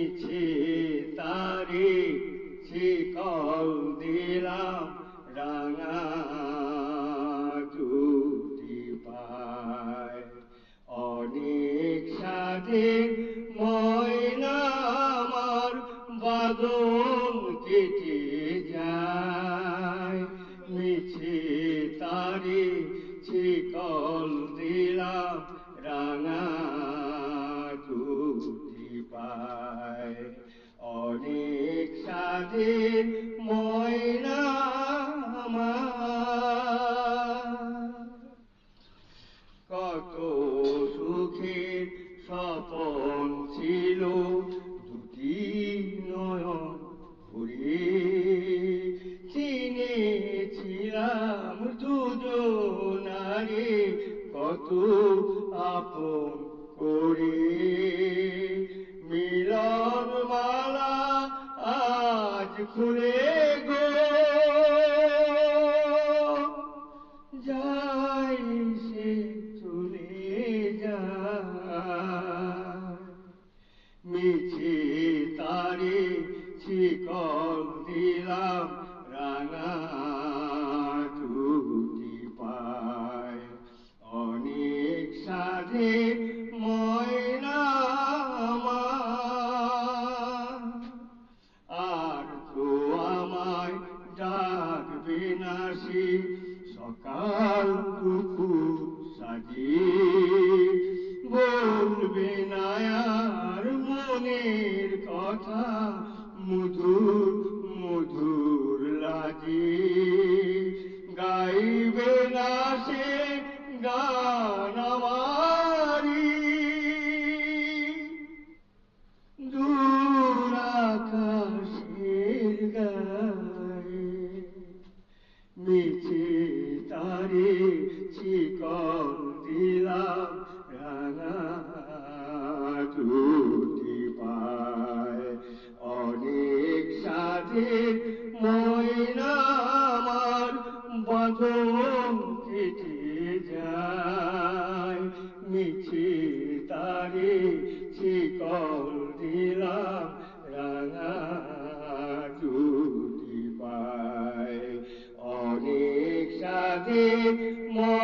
মিছে তারে শিকল দিলাম, রাঙা দুটি পায়। অনেক স্বাধীন ময়না আমার বাদন কেটে যায়। মিছে তারে শিকল দিলাম অনেক স্বাধীন ময়না কত সুখের স্বপন ছিল, দুটি নয়ন ঘুরে চিনেছিলাম দুজনারে, কত আপন করে। খুলে গো। যাই সে চলে মিছে তারে শিকল দিলাম রাঙা ডাকবে না সে সকাল দুপুর সাজি। বলবে নায়ার মনের কথা, মধুর মধুর লাগে। গাইবে না সে গান মিছে তারে শিকল দিলাম, রাঙা দুটি পায়। অনেক সাথে ময়না আমার বাঁধন কেটে যায়। মিছে তারে শিকল দিলাম দুটি পায় অনেক সাথে ময়